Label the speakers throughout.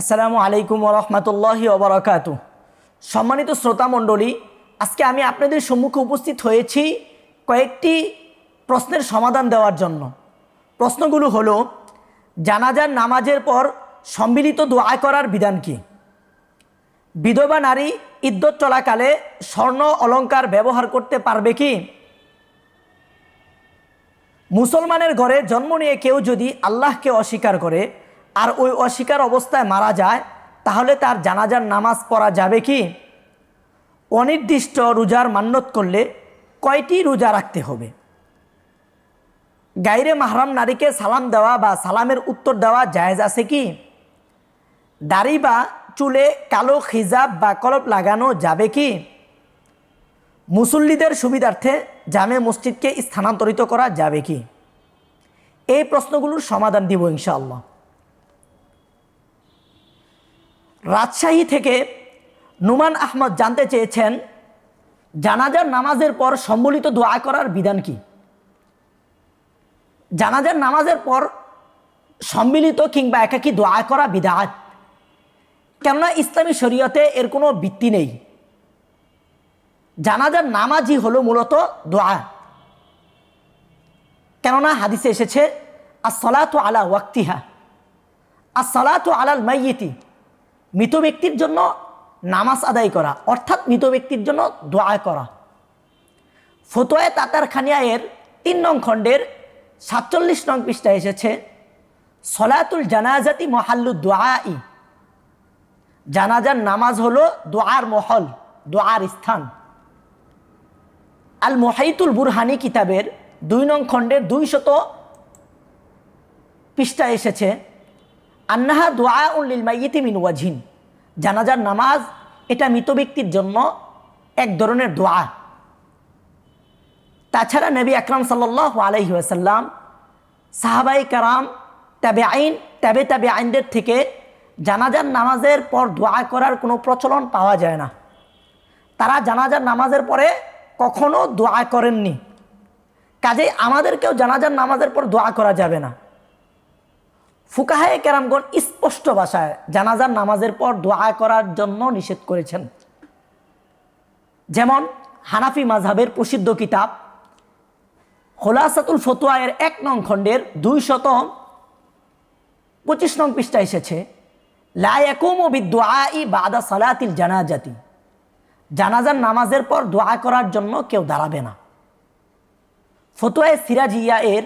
Speaker 1: আসসালামু আলাইকুম রহমতুল্লাহি ওবরাকাতু সম্মানিত শ্রোতা মণ্ডলী, আজকে আমি আপনাদের সম্মুখে উপস্থিত হয়েছি কয়েকটি প্রশ্নের সমাধান দেওয়ার জন্য। প্রশ্নগুলো হলো, জানাজার নামাজের পর সম্মিলিত দোয়া করার বিধান কি? বিধবা নারী ইদ্যত চলাকালে স্বর্ণ অলঙ্কার ব্যবহার করতে পারবে কি? মুসলমানের ঘরে জন্ম নিয়ে কেউ যদি আল্লাহকে অস্বীকার করে আর ওই অস্বীকার অবস্থায় মারা যায়, তাহলে তার জানাজার নামাজ পড়া যাবে কি? অনির্দিষ্ট রোজার মান্যত করলে কয়টি রোজা রাখতে হবে? গাইরে মাহরাম নারীকে সালাম দেওয়া বা সালামের উত্তর দেওয়া জায়েজ আছে কি? দাড়ি বা চুলে কালো খিজাব বা কলপ লাগানো যাবে কি? মুসল্লিদের সুবিধার্থে জামে মসজিদকে স্থানান্তরিত করা যাবে কি? এই প্রশ্নগুলোর সমাধান দিব ইনশাআল্লাহ। রাজশাহী থেকে নুমান আহমদ জানতে চেয়েছেন, জানাজার নামাজের পর সম্বলিত দোয়া করার বিধান কি? জানাজার নামাজের পর সম্মিলিত কিংবা একাকী দোয়া করা বিধাত কেননা ইসলামী শরীয়তে এর কোনো ভিত্তি নেই। জানাজার নামাজই হলো মূলত দোয়া। কেননা হাদিসে এসেছে আসলাতু আলা ওয়াক্তিহা আসলাতু আলাল মাইয়িতি মৃত ব্যক্তির জন্য নামাজ আদায় করা, অর্থাৎ মৃত ব্যক্তির জন্য দোয়া করা। ফতোয়া তাতার খানিয়ায়ের তিন নং খণ্ডের সাতচল্লিশ নং পৃষ্ঠায় এসেছে, সলাতুল জানাজাতি মহাল্লু দোয়াই জানাজার নামাজ হলো দোয়ার মহল, দোয়ার স্থান। আল মোহাইতুল বুরহানি কিতাবের দুই নং খণ্ডের দুই শত পৃষ্ঠা এসেছে আন্নাহা দোয়া উল্লিল মাইয়িতি মিন ওয়াজিন। জানাজার নামাজ, এটা মৃত ব্যক্তির জন্য এক ধরনের দোয়া। তাছাড়া নবী আকরাম সাল্লাহ আলহি আসাল্লাম সাহাবাই কারাম তাবে আইন তাবে তাবে আইনদের থেকে জানাজার নামাজের পর দোয়া করার কোনো প্রচলন পাওয়া যায় না। তারা জানাজার নামাজের পরে কখনো দোয়া করেননি। কাজে আমাদেরকেও জানাজার নামাজের পর দোয়া করা যাবে না। ফুকাহায় কেরামগণ স্পষ্ট ভাষায় জানাজার নামাজের পর দোয়া করার জন্য নিষেধ করেছেন। যেমন হানাফি মাঝহাবের প্রসিদ্ধ কিতাব হোলাসাতুল ফতুয়ায়ের এক নং খণ্ডের দুই শত পঁচিশ নং পৃষ্ঠা এসেছে লায়াকুম ও বিদোয়াই বাদা সালাতিল জানাজাতি। জানাজার নামাজের পর দোয়া করার জন্য কেউ দাঁড়াবে না। ফতুয়ায় সিরাজিয়া এর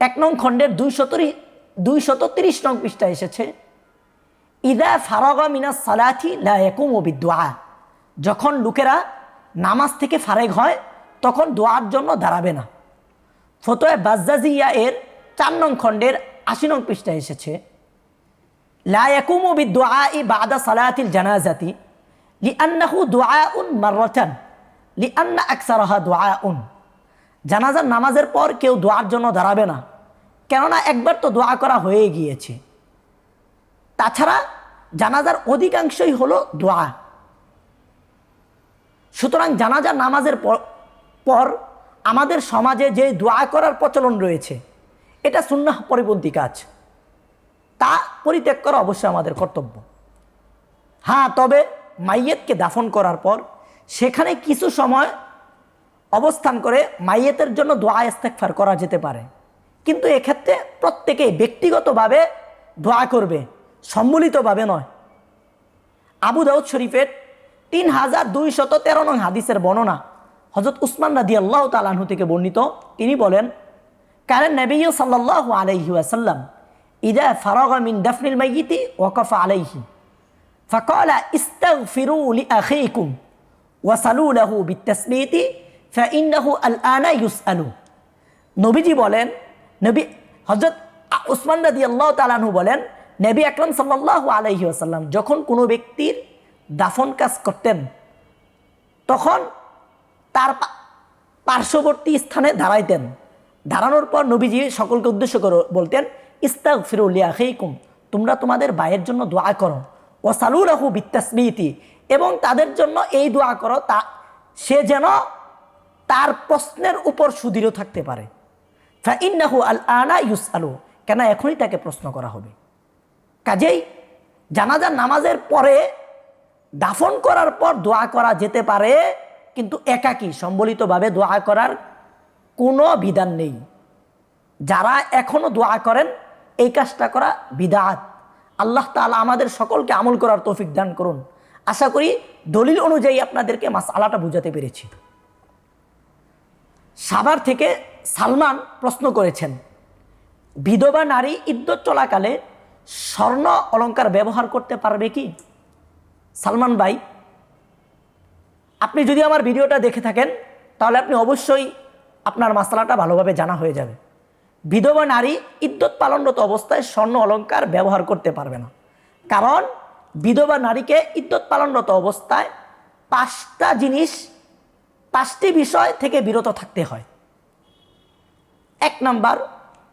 Speaker 1: এক নং খণ্ডের দুই শতরি দুই শত তিরিশ নং পৃষ্ঠা এসেছে, ইদা ফারগা মিনা সালাথি লায়াকুম ও বিদোয়া যখন লোকেরা নামাজ থেকে ফারেগ হয়, তখন দোয়ার জন্য দাঁড়াবে না। ফতোয় বাজ্জাজিয়া এর চার নং খণ্ডের আশি নং পৃষ্ঠা এসেছে লায়াকুম ও বিদোয়া ই বাদা সালাতিল জানাজাতি লি আন্নাহু দোয়া উন মার্রাচান লি আন্না আকসারাহা দোয়া উন জানাজার নামাজের পর কেউ দোয়ার জন্য দাঁড়াবে না। কেননা একবার তো দোয়া করা হয়ে গিয়েছে। তাছাড়া জানাজার অধিকাংশই হলো দোয়া। সুতরাং জানাজার নামাজের পর আমাদের সমাজে যে দোয়া করার প্রচলন রয়েছে, এটা সুন্নাহ পরিপন্থী কাজ। তা পরিত্যাগ করা অবশ্যই আমাদের কর্তব্য। হ্যাঁ তবে মাইয়েতকে দাফন করার পর সেখানে কিছু সময় অবস্থান করে মাইয়েতের জন্য দোয়া ইস্তেকফার করা যেতে পারে। কিন্তু এক্ষেত্রে প্রত্যেকেই ব্যক্তিগতভাবে দোয়া করবে সম্মিলিতভাবে নয় আবু দাউদ শরীফের তিন হাজার দুই শত তেরো নং হাদিসের বর্ণনা হজরত উসমান রাদি আল্লাহ তালাহু থেকে বর্ণিত তিনি বলেন কারণ নবী সাল্লাহ আলাইহি আসাল্লাম ইদা ফারগা মিন দফনিল মাইয়িতি ওয়াকফা আলাইহি فقال استغفروا لأخيكم وصلوا له بالتسبيت فإنه الآن يسأل নবীজি বলেন নবী হজরত উসমান রাদি আল্লাহ তালাহু বলেন, নবী আকরম সাল্লাহ আলহি আসাল্লাম যখন কোনো ব্যক্তির দাফন কাজ করতেন, তখন তার পার্শ্ববর্তী স্থানে দাঁড়াইতেন। দাঁড়ানোর পর নবীজি সকলকে উদ্দেশ্য করে বলতেন ইস্তাক ফিরুলিয়া হেইকুম তোমরা তোমাদের ভাইয়ের জন্য দোয়া করো। ও সালুরাহু বিত্তাসমিতি এবং তাদের জন্য এই দোয়া করো তা সে যেন তার প্রশ্নের উপর সুদৃঢ় থাকতে পারে। ইন্নাহু আল আনা ইউস আলু কেন এখনই তাকে প্রশ্ন করা হবে? কাজেই জানাজার নামাজের পরে দাফন করার পর দোয়া করা যেতে পারে, কিন্তু একাকী, সম্বলিতভাবে দোয়া করার কোনো বিধান নেই। যারা এখনও দোয়া করেন, এই কাজটা করা বিদাত। আল্লাহ তাআলা আমাদের সকলকে আমল করার তৌফিক দান করুন। আশা করি দলিল অনুযায়ী আপনাদেরকে মাস আলাটা বুঝাতে পেরেছি। সাভার থেকে সালমান প্রশ্ন করেছেন, বিধবা নারী ইদ্যত চলাকালে স্বর্ণ অলংকার ব্যবহার করতে পারবে কি? সালমান ভাই, আপনি যদি আমার ভিডিওটা দেখে থাকেন, তাহলে আপনি অবশ্যই আপনার মাসালাটা ভালোভাবে জানা হয়ে যাবে। বিধবা নারী ইদ্যত পালনরত অবস্থায় স্বর্ণ অলঙ্কার ব্যবহার করতে পারবে না। কারণ বিধবা নারীকে ইদ্যত পালনরত অবস্থায় পাঁচটা জিনিস, পাঁচটি বিষয় থেকে বিরত থাকতে হয়। এক নাম্বার,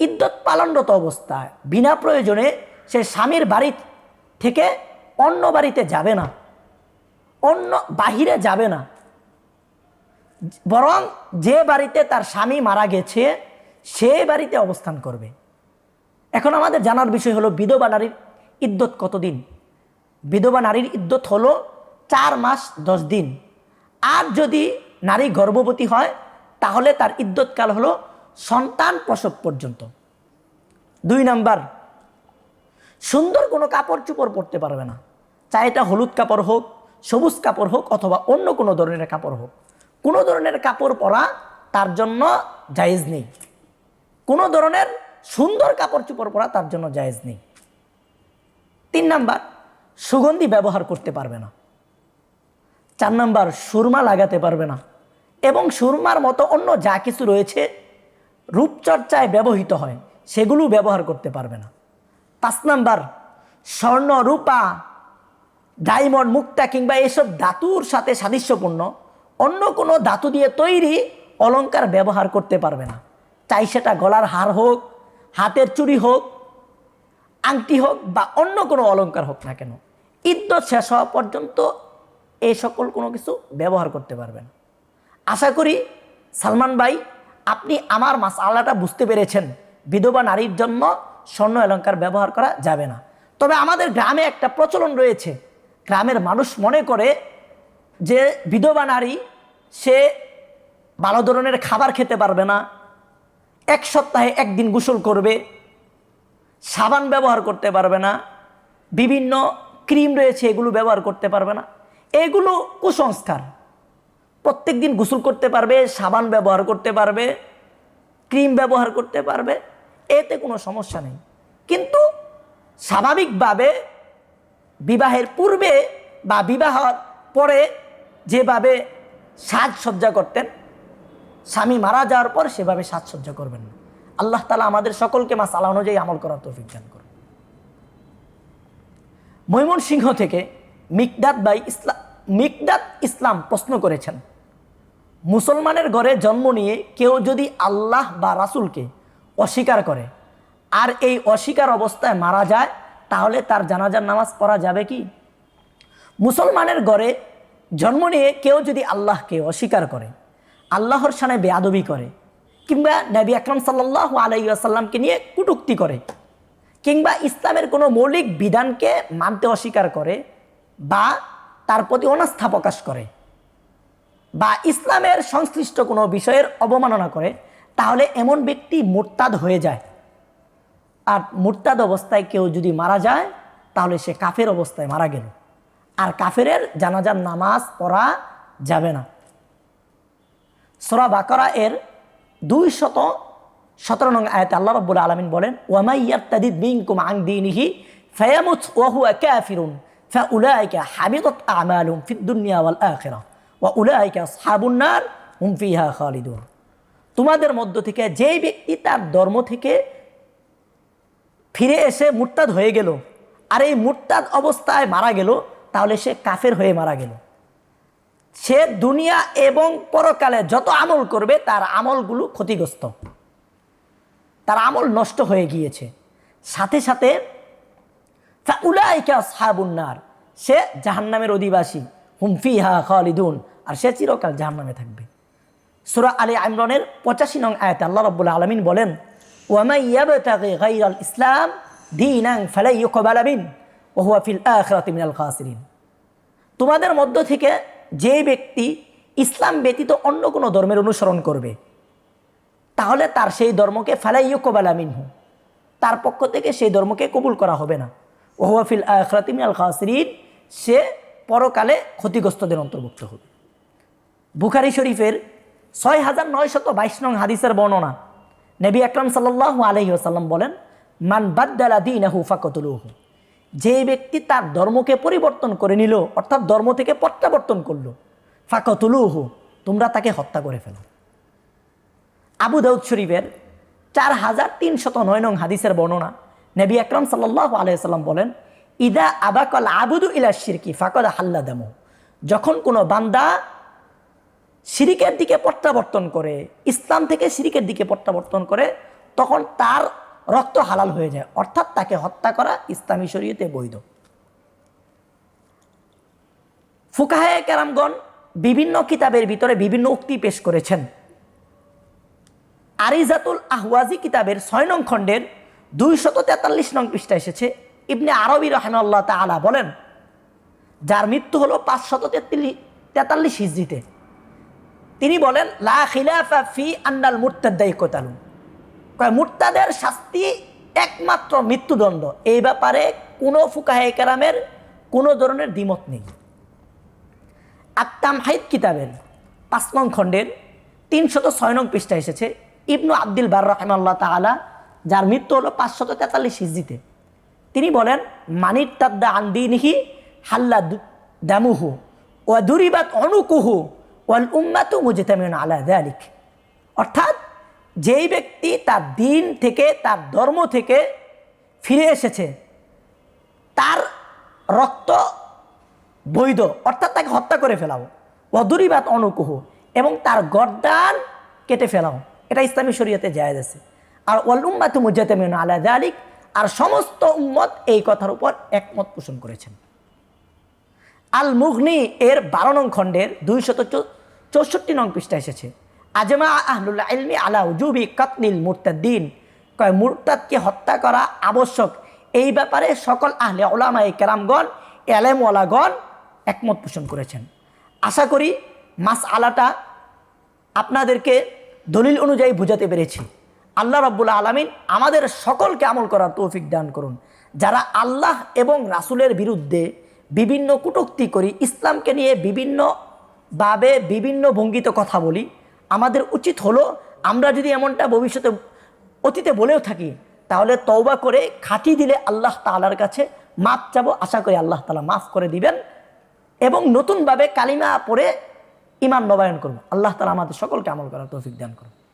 Speaker 1: ইদ্যত পালনরত অবস্থায় বিনা প্রয়োজনে সে স্বামীর বাড়ি থেকে অন্য বাড়িতে যাবে না, অন্য বাহিরে যাবে না। বরং যে বাড়িতে তার স্বামী মারা গেছে, সে বাড়িতে অবস্থান করবে। এখন আমাদের জানার বিষয় হলো, বিধবা নারীর ইদ্যত কতদিন? বিধবা নারীর ইদ্যত হলো চার মাস দশ দিন। আর যদি নারী গর্ভবতী হয়, তাহলে তার ইদ্যৎকাল হলো সন্তান প্রসব পর্যন্ত। দুই নাম্বার, সুন্দর কোনো কাপড় চোপড় পরতে পারবে না। চাই এটা হলুদ কাপড় হোক, সবুজ কাপড় হোক, অথবা অন্য কোনো ধরনের কাপড় হোক। কোনো ধরনের কাপড় পরা তার জন্য জায়েজ নেই। কোনো ধরনের সুন্দর কাপড় চোপড় পরা তার জন্য জায়েজ নেই। তিন নাম্বার, সুগন্ধি ব্যবহার করতে পারবে না। চার নাম্বার, সুরমা লাগাতে পারবে না। এবং সুরমার মতো অন্য যা কিছু রয়েছে রূপচর্চায় ব্যবহৃত হয়, সেগুলো ব্যবহার করতে পারবে না। পাঁচ নাম্বার, স্বর্ণ, রূপা, ডায়মন্ড, মুক্তা কিংবা এসব ধাতুর সাথে সাদৃশ্যপূর্ণ, অন্য কোনো ধাতু দিয়ে তৈরি অলংকার ব্যবহার করতে পারবে না। চাই সেটা গলার হার হোক, হাতের চুড়ি হোক, আংটি হোক বা অন্য কোনো অলংকার হোক না কেন ইদ্যত শেষ হওয়া পর্যন্ত এই সকল কোনো কিছু ব্যবহার করতে পারবেন আশা করি সালমান ভাই আপনি আমার মাস আল্লাহটা বুঝতে পেরেছেন। বিধবা নারীর জন্য স্বর্ণ অলংকার ব্যবহার করা যাবে না। তবে আমাদের গ্রামে একটা প্রচলন রয়েছে। গ্রামের মানুষ মনে করে যে বিধবা নারী, সে ভালো ধরনের খাবার খেতে পারবে না। এক সপ্তাহে একদিন গোসল করবে। সাবান ব্যবহার করতে পারবে না। বিভিন্ন ক্রিম রয়েছে, এগুলো ব্যবহার করতে পারবে না। এগুলো কুসংস্কার। প্রত্যেক দিন গোসল করতে পারবে, সাবান ব্যবহার করতে পারবে, ক্রিম ব্যবহার করতে পারবে, এতে কোনো সমস্যা নেই। কিন্তু স্বাভাবিকভাবে বিবাহের পূর্বে বা বিবাহর পরে যেভাবে সাজসজ্জা করতেন, স্বামী মারা যাওয়ার পর সেভাবে সাজসজ্জা করবেন না। আল্লাহ তালা আমাদের সকলকে মাসালা অনুযায়ী আমল করার তৌফিক দান করুন। ময়মনসিংহ থেকে মিকদাত বাই ইসলাম মিকদাত ইসলাম প্রশ্ন করেছেন মুসলমানের ঘরে জন্ম নিয়ে কেউ যদি আল্লাহ বা রাসুলকে অস্বীকার করে, আর এই অস্বীকার অবস্থায় মারা যায়, তাহলে তার জানাজার নামাজ পড়া যাবে কি? মুসলমানের ঘরে জন্ম নিয়ে কেউ যদি আল্লাহকে অস্বীকার করে, আল্লাহর সামনে বেয়াদবি করে, কিংবা নবী আকরম সাল্লাহ আলাইসাল্লামকে নিয়ে কুটুক্তি করে, কিংবা ইসলামের কোনো মৌলিক বিধানকে মানতে অস্বীকার করে, বা তার প্রতি অনাস্থা প্রকাশ করে বা ইসলামের সংশ্লিষ্ট কোনো বিষয়ের অবমাননা করে, তাহলে এমন ব্যক্তি মোরতাদ হয়ে যায়। আর মোরতাদ অবস্থায় কেউ যদি মারা যায়, তাহলে সে কাফের অবস্থায় মারা গেল। আর কাফেরের জানাজার নামাজ পড়া যাবে না। সোরা বাকরা এর দুই শত সতেরো নং আয়তে আল্লাহ রব্বুল আলমিন বলেন ওয়ামাইয়ার তাদিদ বিংকুম আং দিনিহি ফাউলাইকা হাবিতত আমালুম ফিদ দুনিয়া ওয়াল আখিরা। ওয়া উলাইকা আসহাবুন নার, হুম খালিদুন। তোমাদের মধ্য থেকে যেই ব্যক্তি তার ধর্ম থেকে ফিরে এসে মুরতাদ হয়ে গেল আর এই মুরতাদ অবস্থায় মারা গেল, তাহলে সে কাফের হয়ে মারা গেল। সে দুনিয়া এবং পরকালে যত আমল করবে, তার আমলগুলো ক্ষতিগ্রস্ত। তার আমল নষ্ট হয়ে গিয়েছে। সাথে সাথে উলাইকা সাহাবুন্নার সে জাহান্নামের অধিবাসী। হুমফি হা খালিদুন। আর সে চিরকাল জাহান্নামে থাকবে। সুরা আলী আমরনের পঁচাশি নং আয়াতে আল্লাহ রব্বুল আলমিন বলেন ইসলাম ফালাই খাসিরিন। তোমাদের মধ্য থেকে যে ব্যক্তি ইসলাম ব্যতীত অন্য কোনো ধর্মের অনুসরণ করবে, তাহলে তার সেই ধর্মকে ফালাইয় কবালা মিনহু। তার পক্ষ থেকে সেই ধর্মকে কবুল করা হবে না। ওহুয়াফিল আখরাত মিনাল খাসিরিন, সে পরকালে ক্ষতিগ্রস্তদের অন্তর্ভুক্ত হবে। বুখারি শরীফের ছয় হাজার নয়শত বাইশ নং হাদিসের বর্ণনা নবী আকরাম সাল্লাহ আলহি আসাল্লাম বলেন, মান বাদ্দালা দিন ফাকতুলুহু। যে ব্যক্তি তার ধর্মকে পরিবর্তন করে নিল, অর্থাৎ ধর্ম থেকে প্রত্যাবর্তন করল, ফাকতুলুহু, তোমরা তাকে হত্যা করে ফেলো। আবু দাউদ শরীফের চার হাজার তিনশত নয় নং হাদিসের বর্ণনা নবী আকরাম সাল্লাহ আলাইসাল্লাম বলেন ইদা আবাকল আবুদু ইলা শিরকি, ফাকদ হাল্লা দামু। যখন কোনো বান্দা শিরিকের দিকে প্রত্যাবর্তন করে, ইসলাম থেকে শিরিকের দিকে প্রত্যাবর্তন করে, তখন তার রক্ত হালাল হয়ে যায়। অর্থাৎ তাকে হত্যা করা ইসলামী শরীয়তে বৈধ। ফুকাহে কেরামগণ বিভিন্ন কিতাবের ভিতরে বিভিন্ন উক্তি পেশ করেছেন। আরিজাতুল আহওয়াজি কিতাবের ছয় নং খণ্ডের দুইশত তেতাল্লিশ নং পৃষ্ঠা এসেছে ইবনে আরবি রহমাল্লাহ তালা বলেন, যার মৃত্যু হলো পাঁচশত তেতাল্লিশ তেতাল্লিশ হিজড়িতে। তিনি বলেন, লা খিলাফা ফি আন্নাল মুরতাদ্দাই কোতালু কয়, মুরতাদের শাস্তি একমাত্র মৃত্যুদণ্ড। এই ব্যাপারে কোনো ফুকাহে কেরামের কোনো ধরনের দ্বিমত নেই। আক্তাম হাইদ কিতাবের পাঁচ নং খণ্ডের তিনশত ছয় নং পৃষ্ঠা এসেছে, ইবনু আব্দুল বার রহমাল্লাহ তালা যার মৃত্যু হলো পাঁচশত তেতাল্লিশ হিজড়িতে। তিনি বলেন মানির তাদ্দা আন্দিনিহি হাল্লা দামুহু ও দুরিবাত অনুকুহু ওয়াল উম্মাতু মুজতামিউন আলা যালিক। অর্থাৎ যেই ব্যক্তি তার দিন থেকে, তার ধর্ম থেকে ফিরে এসেছে, তার রক্ত বৈধ, অর্থাৎ তাকে হত্যা করে ফেলাও। অদুরিবাত অনুকুহ এবং তার গর্দান কেটে ফেলাও। এটা ইসলামী শরীয়তে জায়েজ আছে। আর ওয়াল উম্মাতু মুজাতামিউন আলা যালিক আর সমস্ত উম্মত এই কথার উপর একমত পোষণ করেছেন। আল মুগনি এর বারো নং খণ্ডের দুইশত চৌষট্টি নং পৃষ্ঠা এসেছে। আজমা আহলুল্লাহ ইলমি আলা উজুবি কাতলিল মুরতাদ্দিন কয়, মুরতাদকে হত্যা করা আবশ্যক। এই ব্যাপারে সকল আহলে ওলামাই কেরামগণ, এলেমওয়ালাগণ একমত পোষণ করেছেন। আশা করি মাস আলাটা আপনাদেরকে দলিল অনুযায়ী বোঝাতে পেরেছি। আল্লাহ রব্বুল আলমিন আমাদের সকলকে আমল করার তৌফিক দান করুন। যারা আল্লাহ এবং রাসুলের বিরুদ্ধে বিভিন্ন কটূক্তি করি, ইসলামকে নিয়ে বিভিন্ন বিভিন্নভাবে বিভিন্ন ভঙ্গিতে কথা বলি, আমাদের উচিত হলো আমরা যদি এমনটা ভবিষ্যতে অতীতে বলেও থাকি, তাহলে তওবা করে খাটি দিলে আল্লাহ তালার কাছে মাপ চাবো। আশা করি আল্লাহ তালা মাফ করে দিবেন এবং নতুনভাবে কালিমা পড়ে ইমান নবায়ন করব। আল্লাহ তালা আমাদের সকলকে আমল করার তৌফিক দান করুন।